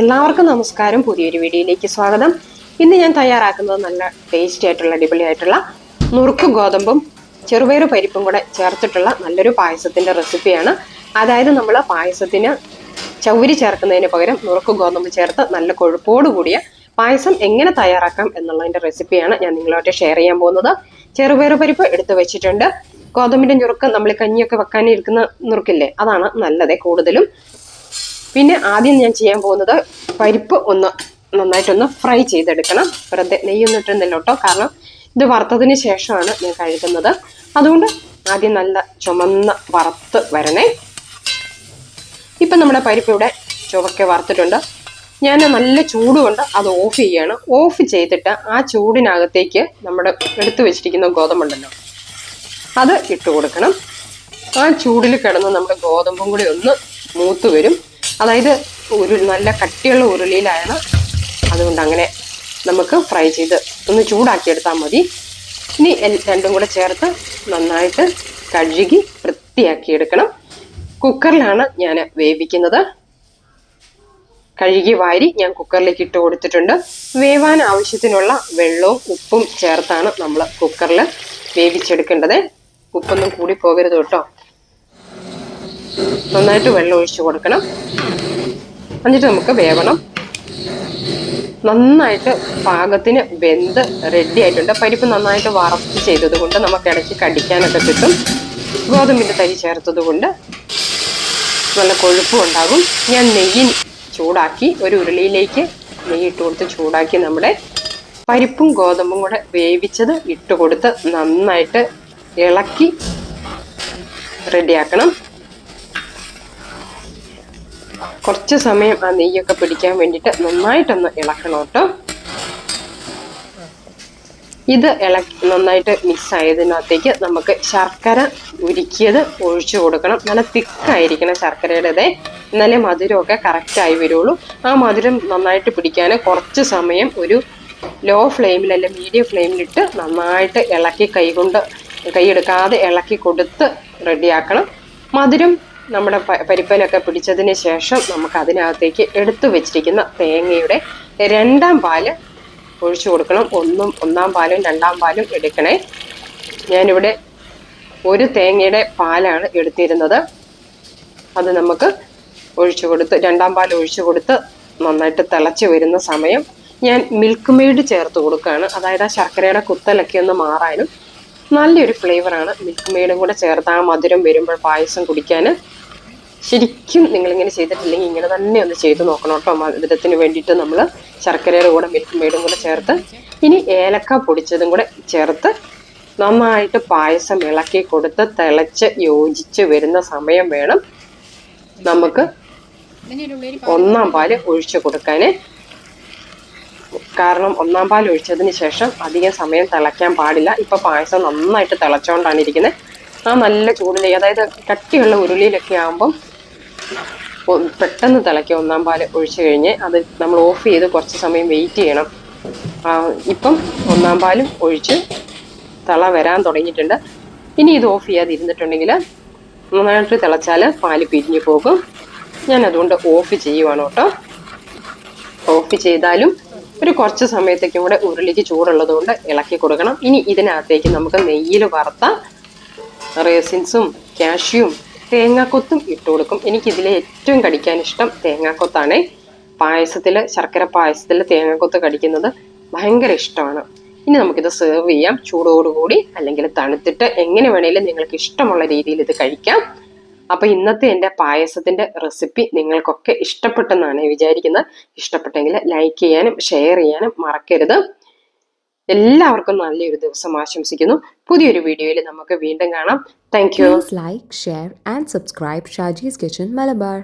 എല്ലാവർക്കും നമസ്കാരം. പുതിയൊരു വീഡിയോയിലേക്ക് സ്വാഗതം. ഇന്ന് ഞാൻ തയ്യാറാക്കുന്നത് നല്ല ടേസ്റ്റി ആയിട്ടുള്ള അടിപൊളിയായിട്ടുള്ള നുറുക്ക് ഗോതമ്പും ചെറുപയർ പരിപ്പും കൂടെ ചേർത്തിട്ടുള്ള നല്ലൊരു പായസത്തിന്റെ റെസിപ്പിയാണ് അതായത് നമ്മൾ പായസത്തിന് ചൗരി ചേർക്കുന്നതിന് പകരം നുറുക്ക് ഗോതമ്പ് ചേർത്ത് നല്ല കൊഴുപ്പോട് കൂടിയ പായസം എങ്ങനെ തയ്യാറാക്കാം എന്നുള്ളതിന്റെ റെസിപ്പിയാണ് ഞാൻ നിങ്ങളോട്ട് ഷെയർ ചെയ്യാൻ പോകുന്നത്. ചെറുപയർ പരിപ്പ് എടുത്തു വെച്ചിട്ടുണ്ട്. ഗോതമ്പിന്റെ ഞുറുക്ക് നമ്മൾ കഞ്ഞിയൊക്കെ വെക്കാനിരിക്കുന്ന നുറുക്കില്ലേ? അതാണ് നല്ലത് കൂടുതലും. പിന്നെ ആദ്യം ഞാൻ ചെയ്യാൻ പോകുന്നത് പരിപ്പ് ഒന്ന് നന്നായിട്ടൊന്ന് ഫ്രൈ ചെയ്തെടുക്കണം. വെറുതെ നെയ്യൊന്നും ഇട്ടുന്നില്ല കേട്ടോ കാരണം ഇത് വറുത്തതിന് ശേഷമാണ് ഞാൻ കഴുകുന്നത്. അതുകൊണ്ട് ആദ്യം നല്ല ചുമന്ന വറുത്ത് വരണേ. ഇപ്പം നമ്മുടെ പരിപ്പ് ഇവിടെ ചുവക്കെ വറുത്തിട്ടുണ്ട്. ഞാൻ നല്ല ചൂട് കൊണ്ട് അത് ഓഫ് ചെയ്യുകയാണ് ഓഫ് ചെയ്തിട്ട് ആ ചൂടിനകത്തേക്ക് നമ്മുടെ എടുത്തു വെച്ചിരിക്കുന്ന ഗോതമ്പുണ്ടല്ലോ അത് ഇട്ട് കൊടുക്കണം. ആ ചൂടിൽ കിടന്ന് നമ്മുടെ ഗോതമ്പും കൂടി ഒന്ന് മൂത്ത് വരും. അതായത് ഒരു നല്ല കട്ടിയുള്ള ഉരുളിയിലാണ്. അതുകൊണ്ട് അങ്ങനെ നമുക്ക് ഫ്രൈ ചെയ്ത് ഒന്ന് ചൂടാക്കിയെടുത്താൽ മതി. ഇനി രണ്ടും കൂടെ ചേർത്ത് നന്നായിട്ട് കഴുകി വൃത്തിയാക്കി എടുക്കണം കുക്കറിലാണ് ഞാൻ വേവിക്കുന്നത്. കഴുകി വാരി ഞാൻ കുക്കറിലേക്ക് ഇട്ട് കൊടുത്തിട്ടുണ്ട്. വേവാൻ ആവശ്യത്തിനുള്ള വെള്ളവും ഉപ്പും ചേർത്താണ് നമ്മൾ കുക്കറിൽ വേവിച്ചെടുക്കേണ്ടത്. ഉപ്പൊന്നും കൂടി പോകരുത് കേട്ടോ. നന്നായിട്ട് വെള്ളം ഒഴിച്ച് കൊടുക്കണം. എന്നിട്ട് നമുക്ക് വേവണം. നന്നായിട്ട് പാകത്തിന് വെന്ത് റെഡി ആയിട്ടുണ്ട്. പരിപ്പ് നന്നായിട്ട് വറുത്ത് ചെയ്തത് കൊണ്ട് നമുക്ക് ഇടയ്ക്ക് കടിക്കാനൊക്കെ കിട്ടും. ഗോതമ്പിന്റെ തരി ചേർത്തത് കൊണ്ട് നല്ല കൊഴുപ്പും ഉണ്ടാകും. ഞാൻ നെയ്യ് ചൂടാക്കി ഒരു ഉരുളിയിലേക്ക് നെയ്യ് ഇട്ട് കൊടുത്ത് ചൂടാക്കി നമ്മുടെ പരിപ്പും ഗോതമ്പും കൂടെ വേവിച്ചത് ഇട്ട് കൊടുത്ത് നന്നായിട്ട് ഇളക്കി റെഡിയാക്കണം കുറച്ച് സമയം ആ നെയ്യൊക്കെ പിടിക്കാൻ വേണ്ടിയിട്ട് നന്നായിട്ടൊന്ന് ഇളക്കണം കേട്ടോ ഇത് ഇളക്കി നന്നായിട്ട് മിക്സ് ആയതിനകത്തേക്ക് നമുക്ക് ശർക്കര ഉരുക്കിയത് ഒഴിച്ചു കൊടുക്കണം. നല്ല തിക്കായിരിക്കണം ശർക്കരയുടേത്. എന്നാലേ മധുരമൊക്കെ കറക്റ്റായി വരുള്ളൂ. ആ മധുരം നന്നായിട്ട് പിടിക്കാൻ കുറച്ച് സമയം ഒരു ലോ ഫ്ലെയിമിൽ അല്ലെ മീഡിയം ഫ്ലെയിമിലിട്ട് നന്നായിട്ട് ഇളക്കി കൈകൊണ്ട് കൈയെടുക്കാതെ ഇളക്കി കൊടുത്ത് റെഡിയാക്കണം മധുരം നമ്മുടെ പരിപ്പനൊക്കെ പിടിച്ചതിന് ശേഷം നമുക്ക് അതിനകത്തേക്ക് എടുത്തു വെച്ചിരിക്കുന്ന തേങ്ങയുടെ രണ്ടാം പാൽ ഒഴിച്ചു കൊടുക്കണം. ഒന്നും ഒന്നാം പാലും രണ്ടാം പാലും എടുക്കണേ. ഞാനിവിടെ ഒരു തേങ്ങയുടെ പാലാണ് എടുത്തിരുന്നത്. അത് നമുക്ക് ഒഴിച്ചു കൊടുത്ത് രണ്ടാം പാൽ ഒഴിച്ചു കൊടുത്ത് നന്നായിട്ട് തിളച്ച് വരുന്ന സമയം ഞാൻ മിൽക്ക് മെയ്ഡ് ചേർത്ത് കൊടുക്കുകയാണ്. അതായത് ആ ശർക്കരയുടെ കുത്തലൊക്കെ ഒന്ന് മാറാനും നല്ലൊരു ഫ്ലേവറാണ് മിൽക്ക് മെയ്ഡും കൂടെ ചേർത്ത് ആ മധുരം വരുമ്പോൾ പായസം കുടിക്കാൻ ശരിക്കും നിങ്ങളിങ്ങനെ ചെയ്തിട്ടില്ലെങ്കിൽ ഇങ്ങനെ തന്നെ ഒന്ന് ചെയ്ത് നോക്കണം കേട്ടോ. മധുരത്തിന് വേണ്ടിയിട്ട് നമ്മൾ ശർക്കരയുടെ കൂടെ മിൽക്ക് മെയ്ഡും കൂടെ ചേർത്ത് ഇനി ഏലക്ക പൊടിച്ചതും കൂടെ ചേർത്ത് നന്നായിട്ട് പായസം ഇളക്കി കൊടുത്ത് തിളച്ച് യോജിച്ച് വരുന്ന സമയം വേണം. നമുക്ക് ഒന്നാം പാൽ ഒഴിച്ചു കൊടുക്കാൻ കാരണം ഒന്നാം പാൽ ഒഴിച്ചതിന് ശേഷം അധികം സമയം തിളയ്ക്കാൻ പാടില്ല. ഇപ്പൊ പായസം നന്നായിട്ട് തിളച്ചോണ്ടാണ് ഇരിക്കുന്നത് ആ നല്ല ചൂടിൽ അതായത് കട്ടിയുള്ള ഉരുളിയിലൊക്കെ ആകുമ്പം പെട്ടെന്ന് തിളയ്ക്കുക ഒന്നാം പാൽ ഒഴിച്ചു കഴിഞ്ഞ് അത് നമ്മൾ ഓഫ് ചെയ്ത് കുറച്ച് സമയം വെയിറ്റ് ചെയ്യണം. ഇപ്പം ഒന്നാം പാലും ഒഴിച്ച് തിള വരാൻ തുടങ്ങിയിട്ടുണ്ട്. ഇനി ഇത് ഓഫ് ചെയ്യാതെ ഇരുന്നിട്ടുണ്ടെങ്കിൽ നന്നായിട്ട് തിളച്ചാൽ പാൽ പിരിഞ്ഞു പോകും. ഞാൻ അതുകൊണ്ട് ഓഫ് ചെയ്യുവാണ് കേട്ടോ. ഓഫ് ചെയ്താലും ഒരു കുറച്ച് സമയത്തേക്കും കൂടെ ഉരുളിക്ക് ചൂടുള്ളത് കൊണ്ട് ഇളക്കി കൊടുക്കണം. ഇനി ഇതിനകത്തേക്ക് നമുക്ക് നെയ്യിൽ വറുത്ത റേസിൻസും കാഷ്യൂം തേങ്ങാക്കൊത്തും ഇട്ട് കൊടുക്കും. എനിക്കിതിലെ ഏറ്റവും കടിക്കാൻ ഇഷ്ടം തേങ്ങാക്കൊത്താണ്. പായസത്തിൽ ശർക്കര പായസത്തിൽ തേങ്ങാക്കൊത്ത് കടിക്കുന്നത് ഭയങ്കര ഇഷ്ടമാണ്. ഇനി നമുക്കിത് സെർവ് ചെയ്യാം. ചൂടോടുകൂടി അല്ലെങ്കിൽ തണുത്തിട്ട് എങ്ങനെ വേണേലും നിങ്ങൾക്ക് ഇഷ്ടമുള്ള രീതിയിൽ ഇത് കഴിക്കാം. അപ്പൊ ഇന്നത്തെ എന്റെ പായസത്തിന്റെ റെസിപ്പി നിങ്ങൾക്കൊക്കെ ഇഷ്ടപ്പെട്ടെന്നാണ് വിചാരിക്കുന്നത്. ഇഷ്ടപ്പെട്ടെങ്കിൽ ലൈക്ക് ചെയ്യാനും ഷെയർ ചെയ്യാനും മറക്കരുത്. എല്ലാവർക്കും നല്ലൊരു ദിവസം ആശംസിക്കുന്നു. പുതിയൊരു വീഡിയോയിൽ നമുക്ക് വീണ്ടും കാണാം. Thank you like share and subscribe Shaji's kitchen Malabar.